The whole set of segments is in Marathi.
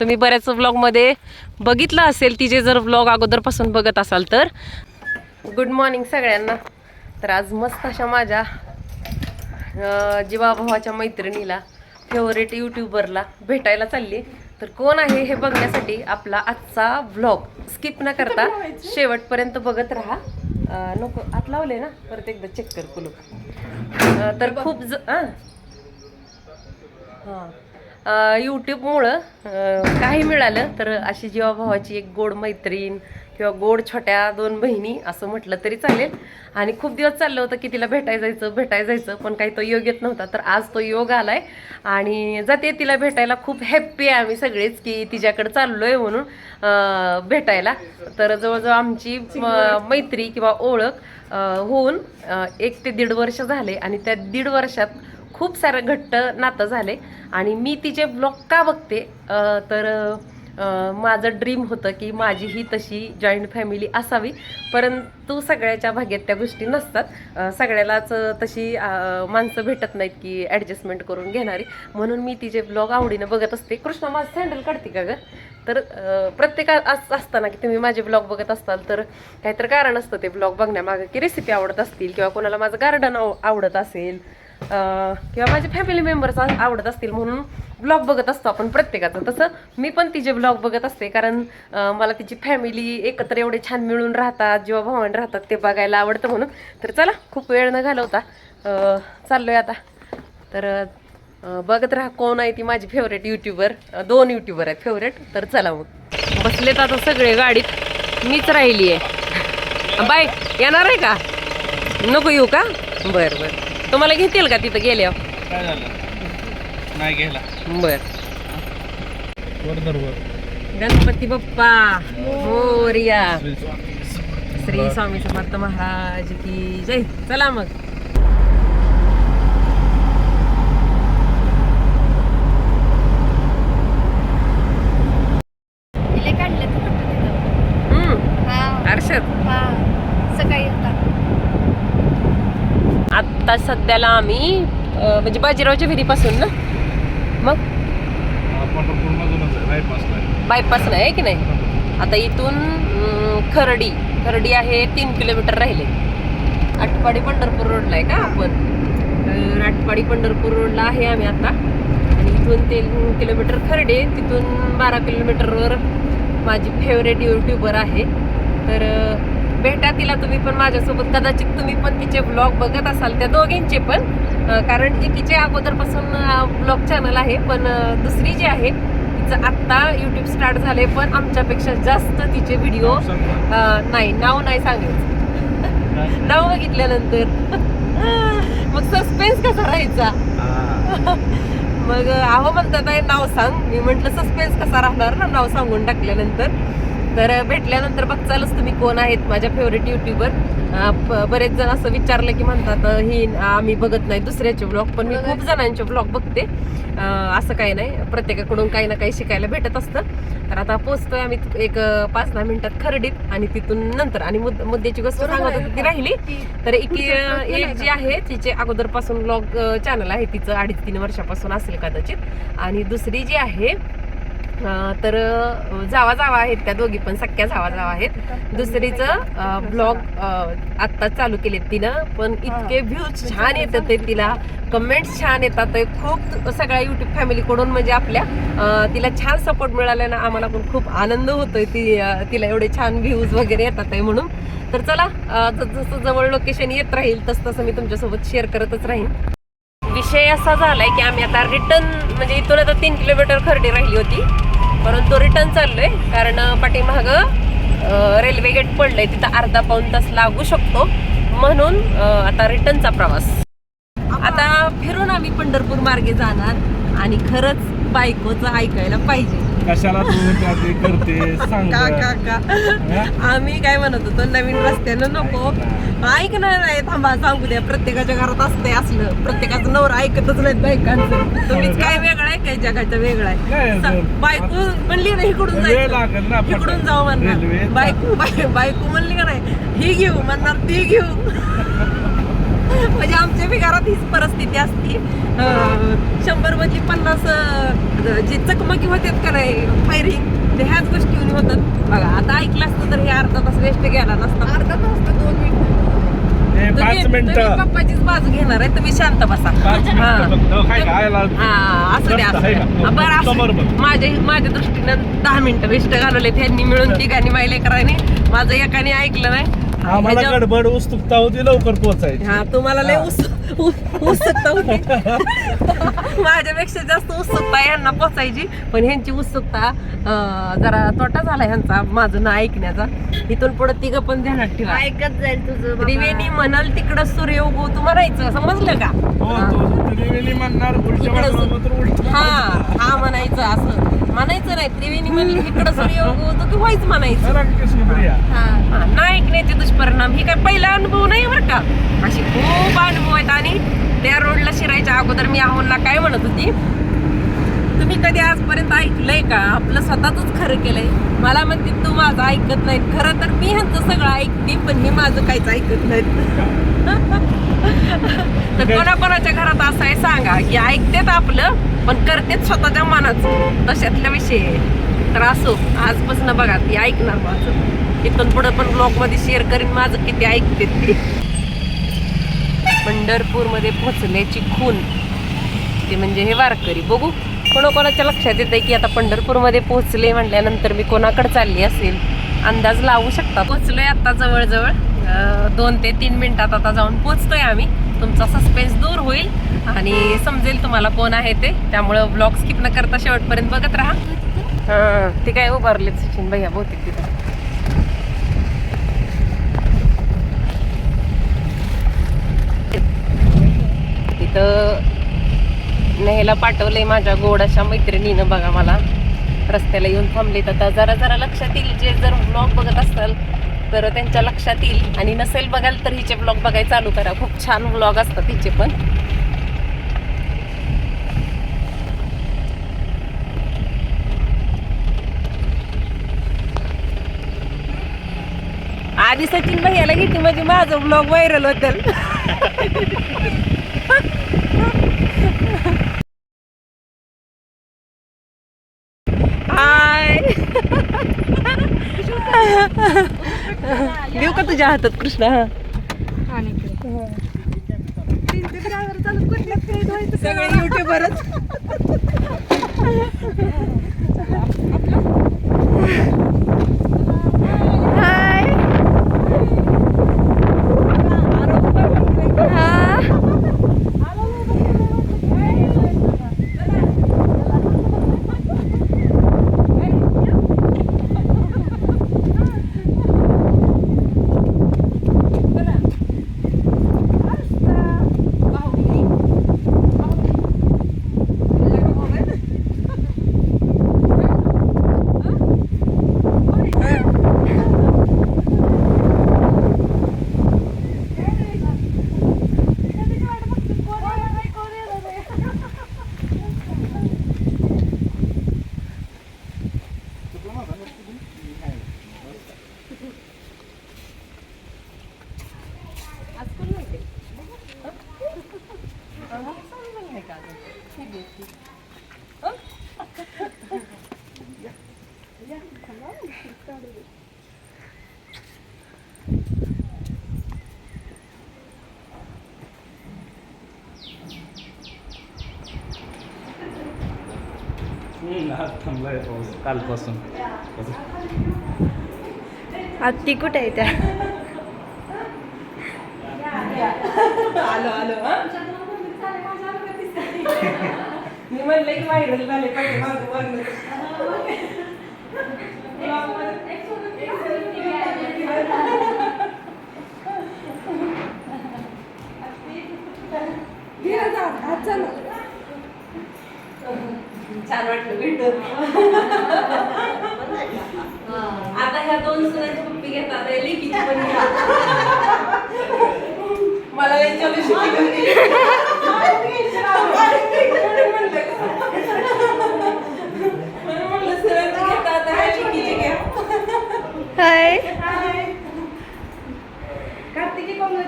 तुम्ही बऱ्याच व्लॉगमध्ये बघितलं असेल तिचे जर व्लॉग अगोदरपासून बघत असाल तर. गुड मॉर्निंग सगळ्यांना. तर आज मस्त अशा माझ्या जीवाभावाच्या मैत्रिणीला फेवरेट यूट्यूबरला भेटायला चालली. तर कोण आहे हे बघण्यासाठी आपला आजचा व्लॉग स्किप न करता शेवटपर्यंत बघत राहा. नको आत लावले ना परत एकदा चेक कर कुलूप. तर खूप ज हां हां. यूट्यूबमुळं काही मिळालं तर अशी जीवाभावाची एक गोड मैत्रीण किंवा गोड छोट्या दोन बहिणी असं म्हटलं तरी चालेल. आणि खूप दिवस चाललं होतं की तिला भेटाय जायचं भेटाय जायचं पण काही तो योग येत नव्हता. तर आज तो योग आलाय आणि जाते तिला भेटायला खूप हॅप्पी आहे आम्ही सगळेच की तिच्याकडे आहे म्हणून भेटायला. तर जवळजवळ आमची म- मैत्री किंवा ओळख होऊन एक ते दीड वर्ष झाले आणि त्या दीड वर्षात खूप सारं घट्ट नातं झाले. आणि मी तिचे ब्लॉग का बघते तर माझं ड्रीम होतं की माझी ही तशी जॉईंट फॅमिली असावी. परंतु सगळ्याच्या भाग्यात त्या गोष्टी नसतात. सगळ्यालाच तशी माणसं भेटत नाहीत की ॲडजस्टमेंट करून घेणारी. म्हणून मी तिचे ब्लॉग आवडीनं बघत असते. कृष्णा माझं सँडल काढते का गं? तर प्रत्येका असताना की तुम्ही माझे ब्लॉग बघत असताल तर काहीतरी कारण असतं ते ब्लॉग बघण्यामागं की रेसिपी आवडत असतील किंवा कोणाला माझं गार्डन आवडत असेल किंवा माझे फॅमिली मेंबर्स आवडत असतील म्हणून ब्लॉग बघत असतो आपण प्रत्येकाचं. तसं मी पण तिचे ब्लॉग बघत असते कारण मला तिची फॅमिली एकत्र एवढे छान मिळून राहतात जेव्हा भावंड राहतात ते बघायला आवडतं म्हणून. तर चला खूप वेळ न घालवता चाललो चाललोय आता. तर बघत राहा कोण आहे ती माझी फेवरेट युट्यूबर दोन युट्यूबर आहेत फेवरेट तर चला मग. बसलेत आता सगळे गाडीत. मीच राहिली आहे बाय येणार आहे का? नको येऊ का? बरं बरं. तुम्हाला घेतील का तिथं गेल्यावर? काय झालं? नाही घ्यायला बर. वर वर गणपती बाप्पा. मोर्या श्री स्वामी समर्थ महाराज की जय. चला मग इले काढले तर कुठं तिथं? हम्म हा हर्षद हा सकाळी येतात आता सध्याला आम्ही म्हणजे बाजीरावच्या विहिरीपासून ना? मग? बायपास नाही आहे की नाही? आता इथून खरडी खर्डी आहे तीन किलोमीटर राहिले. आटपाडी पंढरपूर रोडला आहे का आपण? आठवाडी आटपाडी पंढरपूर रोडला आहे आम्ही आता. आणि इथून तीन किलोमीटर खर्डे तिथून बारा किलोमीटरवर माझी फेवरेट यूट्यूबर आहे. तर भेटा तिला तुम्ही पण माझ्यासोबत. कदाचित तुम्ही पण तिचे ब्लॉग बघत असाल त्या दोघींचे पण. कारण एकीचे अगोदरपासून ब्लॉग चॅनल आहे पण दुसरी जी आहे तिचं आत्ता यूट्यूब स्टार्ट झाले पण आमच्यापेक्षा जास्त तिचे व्हिडिओ नाही नाव नाही सांगायचं. नाव बघितल्यानंतर. मग सस्पेन्स कसा राहायचा? मग अहो म्हणतात आहे नाव सांग. मी म्हंटल सस्पेन्स कसा राहणार ना? नाव सांगून टाकल्यानंतर. तर भेटल्यानंतर बघचालच तुम्ही कोण आहेत माझ्या फेवरेट युट्यूबर बरेच जण असं विचारलं की म्हणतात ही आम्ही बघत नाही दुसऱ्याचे ब्लॉग पण मी खूप जणांचे ब्लॉग बघते. असं काही नाही. प्रत्येकाकडून काही ना काही शिकायला भेटत असतं. तर आता पोचतोय आम्ही एक पाच दहा मिनिटात खरडीत आणि तिथून नंतर. आणि मुद्द- मुद्द्याची गोष्ट सांगत होती ती राहिली. तर एक एक जी आहे तिचे अगोदरपासून ब्लॉग चॅनल आहे. तिचं अडीच तीन वर्षापासून असेल कदाचित. आणि दुसरी जी आहे तर जावा जावा आहेत त्या दोघी पण सख्या जावा जावा आहेत. दुसरीचं ब्लॉग आत्ता चालू केलेत तिनं पण इतके व्ह्यूज छान येतात ते तिला. कमेंट्स छान येतात. खूप सगळ्या युट्यूब फॅमिलीकडून म्हणजे आपल्या तिला छान सपोर्ट मिळाल्यानं आम्हाला पण खूप आनंद होतोय ती तिला एवढे छान व्ह्यूज वगैरे येतात आहे म्हणून. तर चला जसं जवळ लोकेशन येत राहील तस तसं मी तुमच्यासोबत शेअर करतच राहीन. विषय असा झालाय की आम्ही आता रिटर्न म्हणजे इथून आता तीन किलोमीटर खर्डी राहिली होती. परंतु रिटर्न चाललोय कारण पाठीमाग रेल्वे गेट पडलंय तिथं अर्धा पाऊन तास लागू शकतो. म्हणून आता रिटर्नचा प्रवास. आता फिरून आम्ही पंढरपूर मार्गे जाणार आणि खरंच बायकोचं ऐकायला पाहिजे. कशाला तू ते करते? सांग का बरं. का का? आम्ही काय म्हणत होतो नवीन रस्त्यानं नको. ऐकणार नाही थांबा सांगू द्या. प्रत्येकाच्या घरात असते असलं. प्रत्येकाचं नवरा ऐकतच नाहीत बायकांचं. तुम्हीच काय वेगळं आहे काय जगाचं वेगळं आहे? बायको म्हणली ना इकडून वेळ जायचं. लागेल ना इकडून जाऊ रेल्वे. म्हणणार बायको बाय- बायको म्हणली का नाही ही घेऊ म्हणणार ती घेऊ. म्हणजे आमच्या बी घरात हीच परिस्थिती असती. शंभर मधली पन्नास जे चकमकी होतात का नाही फायरिंग ते ह्याच गोष्टी होतात. बघा आता ऐकलं असतं तर हे अर्धा तास वेस्ट गेला नसता. अर्धा तास का दोन मिनिटं पप्पाचीच बाजू घेणार आहे तुम्ही शांत बसा. हा. हा, असू द्या? बरं. माझ्या माझ्या दृष्टीनं दहा मिनिटं वेस्ट घालवले त्यांनी मिळून तिघांनी माहिले करायने माझं एकाने ऐकलं नाही. आम्हाला गडबड उत्सुकता होती लवकर पोहोचायची हा तुम्हाला लय हा. उस उ- उत्सुकता होती. माझ्यापेक्षा जास्त उत्सुकता यांना पोचायची. पण ह्यांची उत्सुकता जरा तोटा झाला ह्यांचा माझं ना ऐकण्याचा. इथून पुढे तिघं पण ध्यानात ठेवा. ऐकत जाईल तुझं. त्रिवेणी म्हणाल तिकडं सूर्य उगवतो तू म्हणायचं समजलं का? हो. हा. हा म्हणायचं असं. म्हणायचं नाही त्रिवेणी म्हणली इकडं सूर्य उगवतो की व्हायच म्हणायचं. न ऐकण्याचे दुष्परिणाम ही काय पहिला अनुभव नाही बरं का? अशी खूप अनुभव आहेत. आणि त्या रोडला शिरायच्या अगोदर मी आहोनला काय म्हणत होती? तुम्ही कधी आजपर्यंत ऐकलंय का? आपलं स्वतःच खरं केलंय. मला म्हणते तू माझं ऐकत नाही खरं तर मी ह्यांचं सगळं ऐकते पण मी माझं काहीच ऐकत नाही तर कोणाकोणाच्या घरात असं आहे सांगा. की ऐकतेत आपलं पण करतेत स्वतःच्या मनाचं तशातला विषय आहे. तर असो आजपासून बघा ती ऐकणार माझं. इथून पुढे पण ब्लॉगमध्ये शेअर करीन माझं किती ऐकते ते. पंढरपूरमध्ये पोचल्याची खून. ते म्हणजे हे वारकरी. बघू कोणाकोणाच्या लक्षात येत आहे की आता पंढरपूरमध्ये पोहोचले म्हटल्यानंतर मी कोणाकडे चालली असेल? अंदाज लावू शकता? पोचलोय आता जवळजवळ दोन ते तीन मिनिटात आता जाऊन पोचतोय आम्ही. तुमचा सस्पेन्स दूर होईल आणि समजेल तुम्हाला कोण आहे ते. त्यामुळं ब्लॉग स्किप न करता शेवटपर्यंत बघत राहा. हां ते काय उभारले सचिन भैया बहुतेक तिथं. तिथं न्यायला पाठवलंय माझ्या गोड अशा मैत्रिणीनं बघा मला. रस्त्याला येऊन थांबले तर आता जरा जरा लक्षात येईल. जे जर ब्लॉग बघत असाल तर त्यांच्या लक्षात येईल. आणि नसेल बघाल तर हिचे ब्लॉग बघायला चालू करा. खूप छान ब्लॉग असतात हिचे पण. आधी सचिन भैयाला घेते म्हणजे माझं ब्लॉग व्हायरल होतं हाय. देऊ का तुझ्या हातात कृष्णा? आणि इकडे. सगळे युट्यूबरच हाय. हम्म, आज थांबलाय पाऊस कालपासून आत्ती कुठे आहे त्या आलो आलो हा म्हणलं की व्हायरल झाले पाहिजे मागं मागं. छान वाटलं भेटून आता ह्या दोन सुनांची पप्पी घेतात लेकीची पण. मला यांच्यावर शिकली होती. म्हणून म्हणलं सुनांची घेता आता ह्या लेकीची घ्या.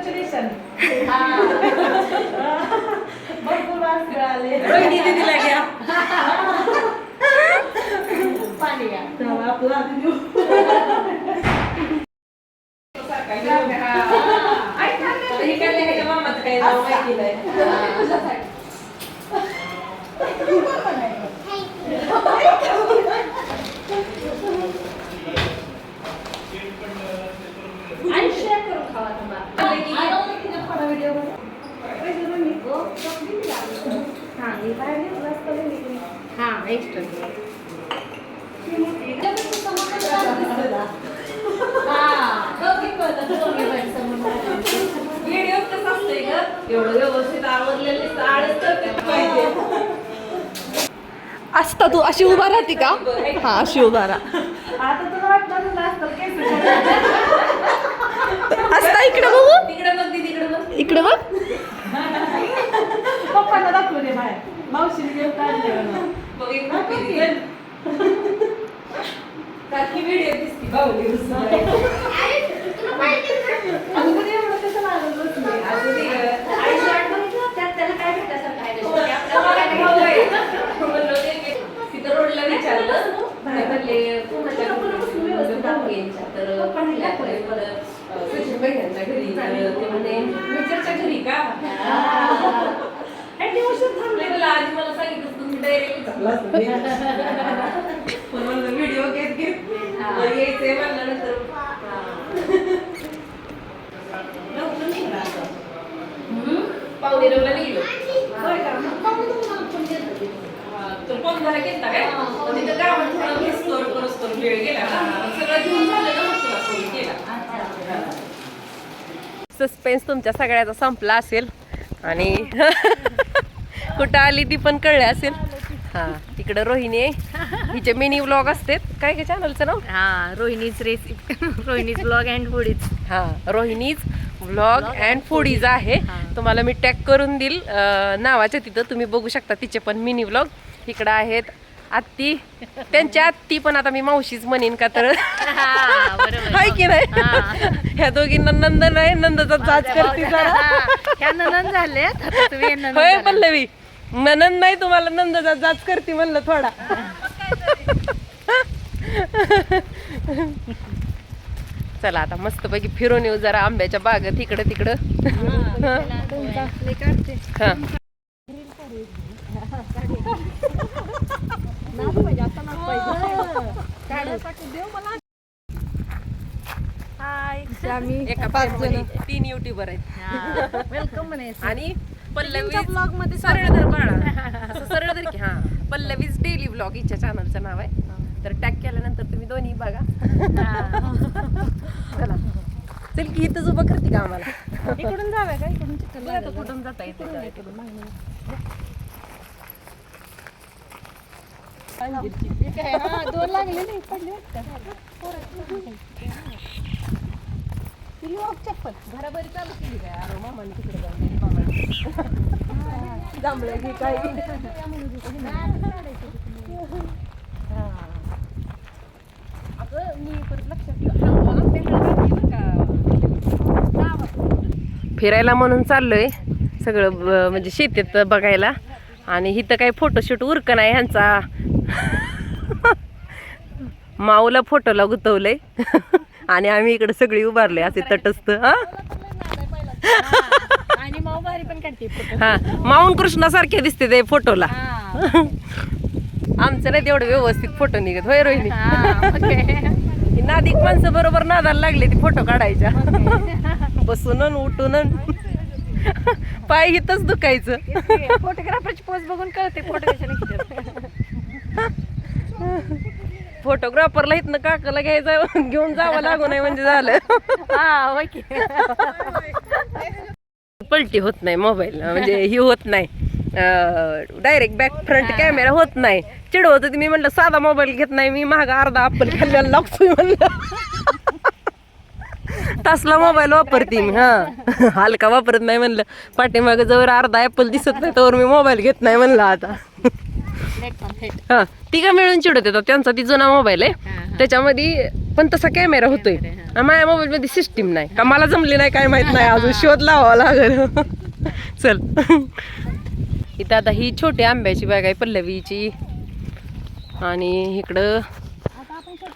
हाय कार्तिकी कॉंग्रॅच्युलेशन रोहिणी दीदीला घ्या हे काय ह्याच्या मामाचं काय नाव माहिती नाही हा एक्स्ट्रा व्हिडिओ कसं असतंय ग एवढं व्यवस्थित आवडलेले आळस करते पाहिजे असता तू अशी उभा राहते का? हा अशी उभा राहा. असता इकडे बघू. तिकडे बघ दीदी इकडे बघ. व्हिडिओ दिसती बाहुली रुसून. असू दे ग. म्हणलं ते की तिथं रोडला विचारलं काय म्हणले कोणाच्या घरी? म्हणलं काकींच्या. तर पहिल्या परत, बहिण्यांच्या घरी ते म्हणे मिस्टरच्या घरी का आणि थांबले मला आधी मला सांगितलं तुम्ही डायरेक्ट पण म्हणलं व्हिडिओ घेत घेत यायचंय आता. पावणे नऊला निघलो हा, तर पंधरा घेतला काय पण तिथं गावात थोडं घेस्तोर करोस्तोर वेळ गेला. सगळं घेऊन झालं ना मग तुला फोन केला सस्पेन्स तुमच्या सगळ्याचा संपला असेल. आणि कुठं आली ती पण कळलं असेल. हा तिकडं रोहिणी आहे. हिचे मिनी व्लॉग असतात. काय काय चॅनलचं नाव? हा रोहिणीच रेसिपी रोहिणीच ब्लॉग अँड फूडीच हा रोहिणीज व्लॉग अँड फूडीज आहे. तुम्हाला मी टॅग करून देईल. नावाच्या तिथं तुम्ही बघू शकता तिचे पण मिनी व्लॉग इकडं आहेत आत्ती. त्यांच्या आत्ती पण आता मी मावशीच म्हणेन का तर. हाय की नाही? ह्या दोघींना नंद नाही नंदचा जाच करते जरा. नंदन झाले नंदन होय. पल्लवी. ननंद नाही तुम्हाला नंदचा जाच करते म्हणलं थोडा. चला आता मस्तपैकी फिरून येऊ जरा आंब्याच्या बागेत इकडं तिकडं. हा आम्ही एका पाच family जण तीन युट्यूबर आहेत वेलकम म्हणायचं आणि पल्लवी ब्लॉगमध्ये सरळ धर बाळा सरळ धर की हा. पल्लवीज डेली ब्लॉग हिच्या चॅनलचं नाव आहे तर टॅग केल्यानंतर तुम्ही दोन्ही बघा चला चल की इथंच उभं करते का आम्हाला इकडून जाऊया का इकडून कुठून जाता येते इकडून, का? इकडून, मागून. काय, हा, दोन लागले नाही पडले चप्पल घराबरी चालू केली काय अरे मामाने तिकडे जाऊन मामाने जांभळ्या घे काय अगं मी परत लक्षात फिरायला म्हणून चाललोय. सगळं म्हणजे शेतीत बघायला. आणि इथं काही फोटोशूट उरक नाही ह्यांचा. माऊला फोटोला गुतवलंय. आणि आम्ही इकडे सगळी उभारले असे तटस्थ हा? आणि माऊ भारी पण काढते हा माऊन कृष्णासारखे दिसते ते फोटोला हा. आमचं नाही तेवढं व्यवस्थित फोटो निघत होय रोहिणी? हा, नादिक माणसं बरोबर नादाला लागले ती फोटो काढायच्या. बसून उठून. पाय हिथच दुखायचं. फोटोग्राफरची पोज बघून कळते फोटो फोटोग्राफरला इथनं काकाला घ्यायचं घेऊन जावं लागू नाही म्हणजे झालं. हा पलटी होत नाही मोबाईल म्हणजे ही होत नाही. डायरेक्ट बॅक फ्रंट कॅमेरा होत नाही. चिडवत होती मी म्हणलं साधा मोबाईल घेत नाही मी महाग अर्धा आपण खाल्ल्याला लागतोय म्हणलं. तसला मोबाईल वापरते मी हा. हलका वापरत नाही म्हणलं. पाठीमागं जवळ अर्धा ऍपल दिसत नाही तर मी मोबाईल घेत नाही म्हणलं आता. हा तिघं मिळून चिडत येतात. त्यांचा ती जुना मोबाईल आहे. त्याच्यामध्ये पण तसा कॅमेरा होतोय. माझ्या मोबाईल मध्ये सिस्टीम नाही. का मला जमली नाही काय माहीत नाही. अजून शोध लावावा लागेल. चल. इथं आता ही छोटी आंब्याची बाग आहे पल्लवीची. आणि इकडं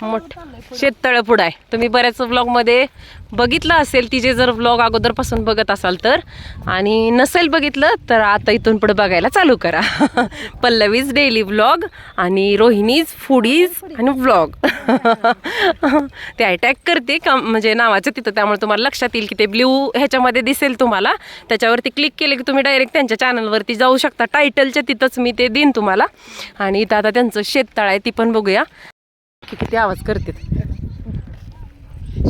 मोठ शेततळ पुढं आहे. तुम्ही बऱ्याच व्लॉगमध्ये बघितलं असेल तिचे जर व्लॉग अगोदरपासून बघत असाल तर. आणि नसेल बघितलं तर आता इथून पुढे बघायला चालू करा. पल्लवीज डेली व्लॉग आणि रोहिणीज फुडीज आणि व्लॉग ते अटॅक करते का म्हणजे नावाचं तिथं त्यामुळे तुम्हाला लक्षात येईल की ते ब्ल्यू ह्याच्यामध्ये दिसेल तुम्हाला. त्याच्यावरती क्लिक केले की तुम्ही डायरेक्ट त्यांच्या चॅनलवरती जाऊ शकता. टायटलच्या तिथंच मी ते देईन तुम्हाला. आणि इथं आता त्यांचं शेततळ आहे ती पण बघूया. की किती आवाज करते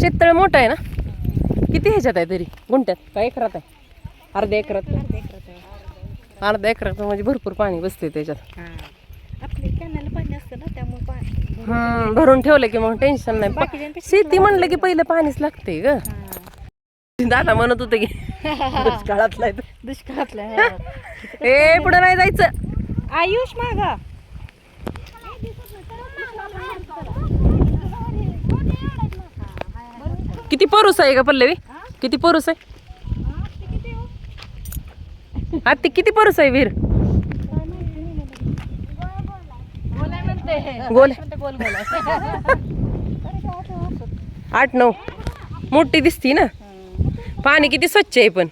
शेततळ मोठं आहे ना? किती ह्याच्यात आहे तरी? गुंट्यात का एकरात आहे? अर्ध्या एकरात? अर्ध्या एकरात म्हणजे भरपूर पाणी बसते त्याच्यात. आपले कॅनल पाणी असतं ना त्यामुळे पाणी हम्म, भरून ठेवलं की मग टेन्शन नाही. शेती म्हणलं की पहिलं पाणीच लागते ग. दादा म्हणत होतं की दुष्काळातला. दुष्काळातला ए पुढे नाही जायचं. आयुष मागा. किती परूस आहे का पल्लवी? किती परूस आहे? हा ते किती परूस आहे वीर? गोल आठ नऊ. मोठी दिसती ना? पाणी किती स्वच्छ आहे पण.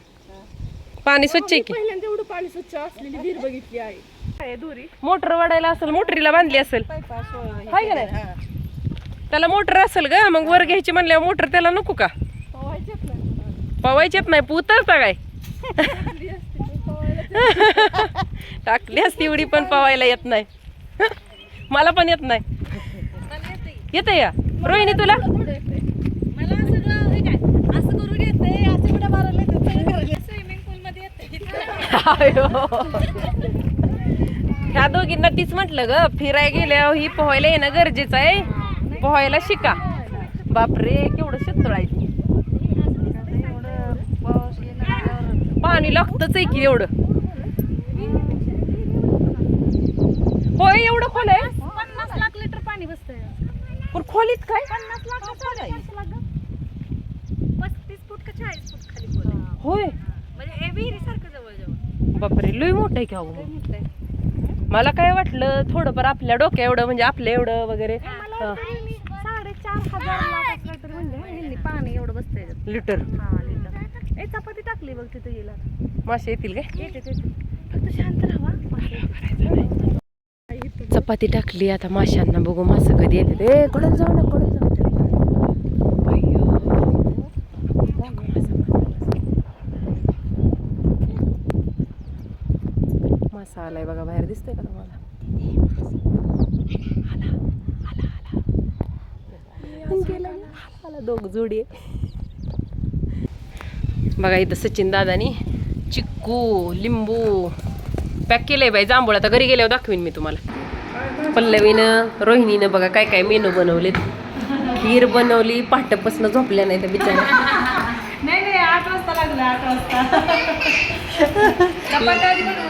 पाणी स्वच्छ आहे की? पहिल्यांदा एवढं पाणी स्वच्छ असलेली विहीर बघितली आहे. मोटर वाढायला असेल मोटरीला बांधली असेल. हाय का नाही? त्याला मोटर असेल ग मग वर घ्यायची म्हणल्यावर मोटर त्याला नको का? पवायचेत नाही पुतरता काय? टाकली असती एवढी पण पवायला येत नाही. मला पण येत नाही. येते या. रोहिणी तुला? असं असं कुठं ह्या दोघींना तीच म्हटलं ग फिराय गेल्यावर ही पोहायला येणं गरजेचं आहे. पोहायला शिका. बापरे केवढं शेततळ आहे. पाणी लागतच आहे की एवढं? होय एवढं खोल आहे पन्नास लाख लिटर पाणी बसतंय. पण खोलीत काय? पन्नास लाख पस्तीस फूट का चाळीस फूट खाली खोल आहे. होय. म्हणजे विहिरीसारखं जवळजवळ. बापरे लय मोठं आहे की अहो. मला काय वाटलं थोडंफार आपल्या डोक्या एवढं म्हणजे आपल्या एवढं वगैरे. साडेचार हजार म्हणजे पाणी एवढं बसतंय. लिटर. हा लिटर. ए चपाती टाकली बघ तिथे गेला मासे येतील काय? फक्त शांत राहा. चपाती टाकली आता माशांना बघू मासं कधी येते ए कडे जाऊ ना कडे जाऊ. मासा आलाय बघा बाहेर. दिसतोय का तुम्हाला? आला, आला, आला. गेला, आला, आला, दोघ जोडी. बघा इथं सचिन दादानी चिक्कू लिंबू पॅक केलंय बाई जांभूळ. आता घरी गेल्यावर दाखवीन मी तुम्हाला. पल्लवीनं रोहिणीनं बघा काय काय मेनू बनवलेत. खीर बनवली पहाटेपासून झोपल्या नाही बिचाऱ्या. नाही नाही आठ वाजता लागला आठ वाजता.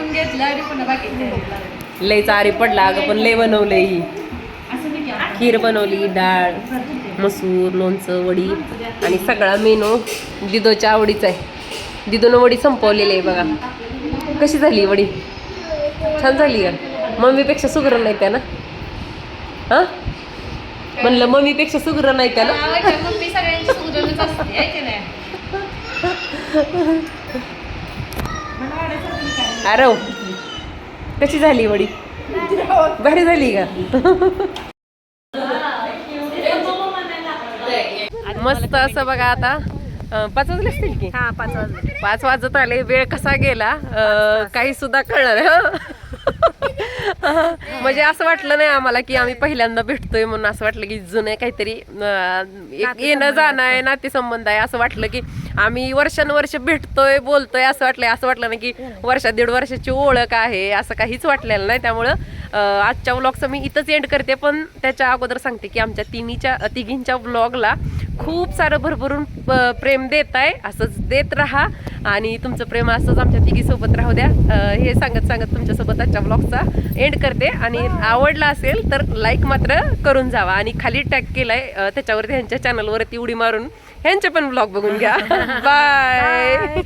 लयच आरी पडला अगं पण लय बनवलंय ही. खीर बनवली डाळ मसूर लोणचं वडी आणि सगळा मेनू दिदोच्या आवडीचा आहे. दिदोनं वडी संपवलेली आहे बघा. कशी झाली वडी? छान झाली का? मम्मीपेक्षा सुगरण नाही त्या ना हां? म्हणलं मम्मीपेक्षा सुगरण नाही त्या ना अरे. कशी झाली वडी भारी झाली का मस्त असं बघा आता पाच वाजले असतील की हा पाच वाजले पाच वाजत आले वेळ कसा गेला काही सुद्धा कळणार. म्हणजे असं वाटलं नाही आम्हाला की आम्ही पहिल्यांदा भेटतोय म्हणून असं वाटलं की जुने काहीतरी एक येणं जाणं आहे नातेसंबंध आहे. असं वाटलं की आम्ही वर्षानुवर्ष भेटतोय बोलतोय असं वाटलंय असं वाटलं नाही की वर्षा दीड वर्षाची ओळख आहे असं काहीच वाटलेलं नाही. त्यामुळं आजच्या व्लॉगचं मी इथंच एंड करते. पण त्याच्या अगोदर सांगते की आमच्या तिन्हीच्या तिघींच्या व्लॉगला खूप सारं भरभरून प्रेम देत आहे. असंच देत राहा आणि तुमचं प्रेम असंच आमच्या तिघीसोबत राहू द्या. हे सांगत सांगत तुमच्यासोबत आजच्या ब्लॉगचा एंड करते आणि आवडला असेल तर लाईक मात्र करून जावा. आणि खाली टॅग केलाय त्याच्यावरती ह्यांच्या चॅनलवरती उडी मारून ह्यांचे पण ब्लॉग बघून घ्या. बाय